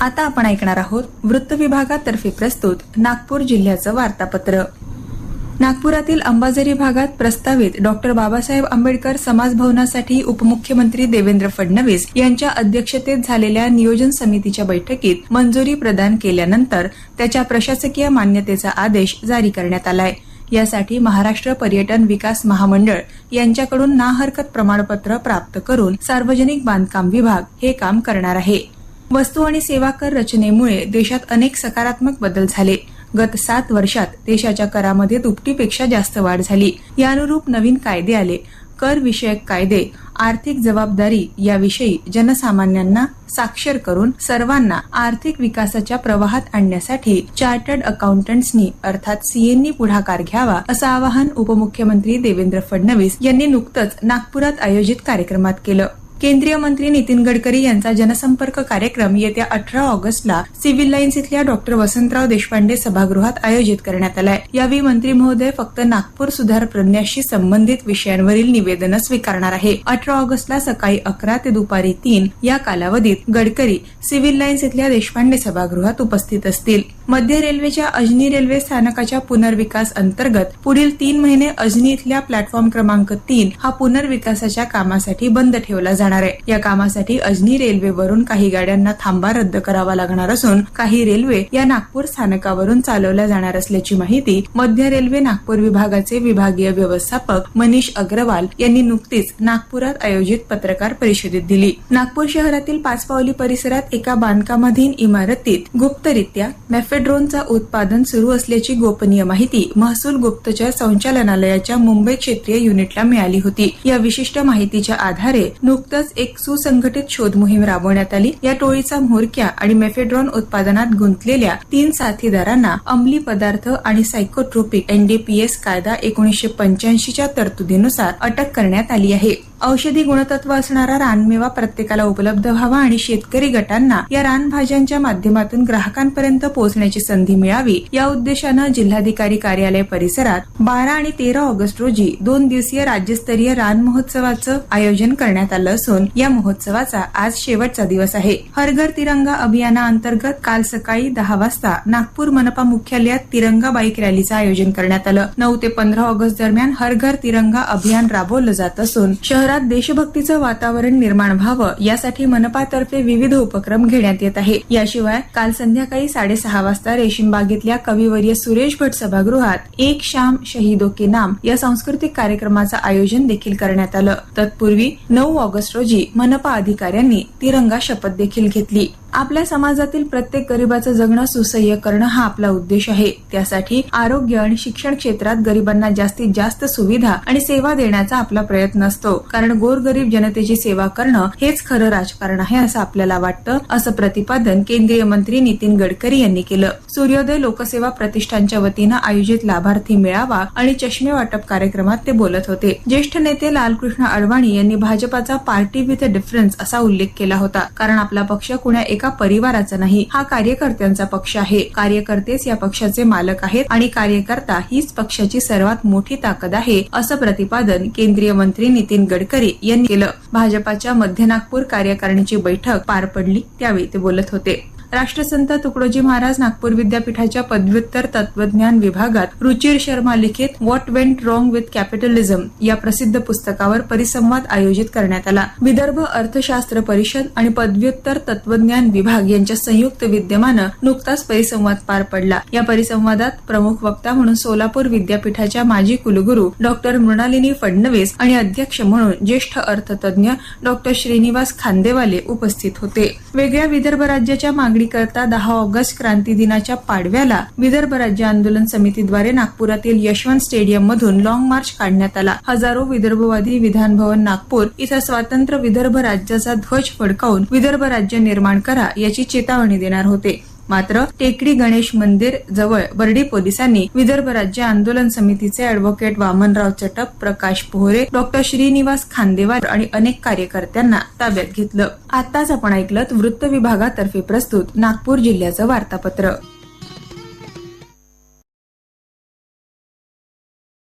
आता आपण ऐकणार आहोत वृत्त विभागातर्फे प्रस्तुत नागपूर जिल्ह्याचं वार्तापत्र. नागपुरातील अंबाझरी भागात प्रस्तावित डॉक्टर बाबासाहेब आंबेडकर समाज भवनासाठी उपमुख्यमंत्री देवेंद्र फडणवीस यांच्या अध्यक्षतेत झालेल्या नियोजन समितीच्या बैठकीत मंजुरी प्रदान केल्यानंतर त्याच्या प्रशासकीय मान्यतेचा आदेश जारी करण्यात आलाय. यासाठी महाराष्ट्र पर्यटन विकास महामंडळ यांच्याकडून ना हरकत प्रमाणपत्र प्राप्त करून सार्वजनिक बांधकाम विभाग हे काम करणार आहे. वस्तू आणि सेवा कर रचनेमुळे देशात अनेक सकारात्मक बदल झाले. गत सात वर्षात देशाच्या करामध्ये दुपटीपेक्षा जास्त वाढ झाली. यानुरूप नवीन कायदे आले. कर विषयक कायदे आर्थिक जबाबदारी याविषयी जनसामान्यांना साक्षर करून सर्वांना आर्थिक विकासाच्या प्रवाहात आणण्यासाठी चार्टर्ड अकाउंटंट्सनी अर्थात सीएननी पुढाकार घ्यावा असं आवाहन उपमुख्यमंत्री देवेंद्र फडणवीस यांनी नुकतंच नागपुरात आयोजित कार्यक्रमात केलं. केंद्रीय मंत्री नितीन गडकरी यांचा जनसंपर्क कार्यक्रम येत्या अठरा ऑगस्टला सिव्हिल लाईन्स इथल्या डॉक्टर वसंतराव देशपांडे सभागृहात आयोजित करण्यात आलाय. यावेळी मंत्री महोदय फक्त नागपूर सुधार प्रज्ञाशी संबंधित विषयांवरील निवेदनं स्वीकारणार आहे. अठरा ऑगस्टला सकाळी अकरा ते दुपारी तीन या कालावधीत गडकरी सिव्हिल लाईन्स इथल्या देशपांडे सभागृहात उपस्थित असतील. मध्य रेल्वेच्या अजनी रेल्वे स्थानकाच्या पुनर्विकास अंतर्गत पुढील तीन महिने अजनी इथल्या प्लॅटफॉर्म क्रमांक तीन हा पुनर्विकासाच्या कामासाठी बंद ठेवला जाणार आहे. या कामासाठी अजनी रेल्वेवरून काही गाड्यांना थांबा रद्द करावा लागणार असून काही रेल्वे या नागपूर स्थानकावरून चालवल्या जाणार असल्याची माहिती मध्य रेल्वे नागपूर विभागाचे विभागीय व्यवस्थापक मनीष अग्रवाल यांनी नुकतीच नागपुरात आयोजित पत्रकार परिषदेत दिली. नागपूर शहरातील पाचपावली परिसरात एका बांधकामाधीन इमारतीत गुप्तरित्या मेफेड्रोनचा उत्पादन सुरू असल्याची गोपनीय माहिती महसूल गुप्तचर संचालनालयाच्या मुंबई क्षेत्रीय युनिटला मिळाली होती. या विशिष्ट माहितीच्या आधारे नुकतंच एक सुसंघटित शोध मोहीम राबवण्यात आली. या टोळीचा म्होरक्या आणि मेफेड्रॉन उत्पादनात गुंतलेल्या तीन साथीदारांना अंमली पदार्थ आणि सायकोट्रोपिक एनडीपीएस कायदा एकोणीसशे पंच्याऐंशीच्या तरतुदीनुसार अटक करण्यात आली आहे. औषधी गुणतत्व असणारा रानमेवा प्रत्येकाला उपलब्ध व्हावा आणि शेतकरी गटांना या रानभाज्यांच्या माध्यमातून ग्राहकांपर्यंत पोहोचण्याची संधी मिळावी या उद्देशानं जिल्हाधिकारी कार्यालय परिसरात बारा आणि तेरा ऑगस्ट रोजी दोन दिवसीय राज्यस्तरीय रान महोत्सवाचं आयोजन करण्यात आलं असून या महोत्सवाचा आज शेवटचा दिवस आहे. हरघर तिरंगा अभियानाअंतर्गत काल सकाळी दहा वाजता नागपूर मनपा मुख्यालयात तिरंगा बाईक रॅलीचं आयोजन करण्यात आलं. नऊ ते पंधरा ऑगस्ट दरम्यान हरघर तिरंगा अभियान राबवलं जात असून शहर शहरात देशभक्तीचं वातावरण निर्माण व्हावं यासाठी मनपातर्फे विविध उपक्रम घेण्यात येत आहे. याशिवाय काल संध्याकाळी साडेसहा वाजता रेशीमबागेतल्या कविवर्य सुरेश भट सभागृहात एक शाम शहीदो के नाम या सांस्कृतिक कार्यक्रमाचं आयोजन देखील करण्यात आलं. तत्पूर्वी नऊ ऑगस्ट रोजी मनपा अधिकाऱ्यांनी तिरंगा शपथ देखील घेतली. आपल्या समाजातील प्रत्येक गरिबाचं जगणं सुसह्य करणं हा आपला उद्देश आहे. त्यासाठी आरोग्य आणि शिक्षण क्षेत्रात गरिबांना जास्तीत जास्त सुविधा आणि सेवा देण्याचा आपला प्रयत्न असतो. कारण गोरगरीब जनतेची सेवा करणं हेच खरं राजकारण आहे असं आपल्याला वाटतं असं प्रतिपादन केंद्रीय मंत्री नितीन गडकरी यांनी केलं. सूर्योदय लोकसेवा प्रतिष्ठानच्या वतीनं आयोजित लाभार्थी मेळावा आणि चष्मे वाटप कार्यक्रमात ते बोलत होते. ज्येष्ठ नेते लालकृष्ण अडवाणी यांनी भाजपाचा पार्टी विथ डिफरन्स असा उल्लेख केला होता. कारण आपला पक्ष कुण्या एका परिवाराचा नाही हा कार्यकर्त्यांचा पक्ष आहे. कार्यकर्तेच या पक्षाचे मालक आहेत आणि कार्यकर्ता हीच पक्षाची सर्वात मोठी ताकद आहे असं प्रतिपादन केंद्रीय मंत्री नितीन गडकरी यांनी केलं. भाजपाच्या मध्य नागपूर कार्यकारिणीची बैठक पार पडली त्यावेळी ते बोलत होते. राष्ट्रसंत तुकडोजी महाराज नागपूर विद्यापीठाच्या पदव्युत्तर तत्वज्ञान विभागात रुचिर शर्मा लिखित what went wrong with capitalism या प्रसिद्ध पुस्तकावर परिसंवाद आयोजित करण्यात आला. विदर्भ अर्थशास्त्र परिषद आणि पदव्युत्तर तत्वज्ञान विभाग यांच्या संयुक्त विद्यमानं नुकताच परिसंवाद पार पडला. या परिसंवादात प्रमुख वक्ता म्हणून सोलापूर विद्यापीठाच्या माजी कुलगुरू डॉक्टर मृणालिनी फडणवीस आणि अध्यक्ष म्हणून ज्येष्ठ अर्थतज्ञ डॉक्टर श्रीनिवास खांदेवाले उपस्थित होते. वेगळ्या विदर्भ राज्याच्या मागणी मागणीकरता दहा ऑगस्ट क्रांती दिनाच्या पाडव्याला विदर्भ राज्य आंदोलन समितीद्वारे नागपुरातील यशवंत स्टेडियम मधून लॉंग मार्च काढण्यात आला. हजारो विदर्भवादी विधान भवन नागपूर इथं स्वातंत्र्य विदर्भ राज्याचा ध्वज फडकावून विदर्भ राज्य निर्माण करा याची चेतावणी देणार होते. मात्र टेकडी गणेश मंदिर जवळ बर्डी पोलिसांनी विदर्भ राज्य आंदोलन समितीचे अॅडव्होकेट वामनराव चटप प्रकाश पोहरे डॉक्टर श्रीनिवास खांदेवार आणि अनेक कार्यकर्त्यांना ताब्यात घेतलं. आताच आपण ऐकलं वृत्त विभागातर्फे प्रस्तुत नागपूर जिल्ह्याचं वार्तापत्र.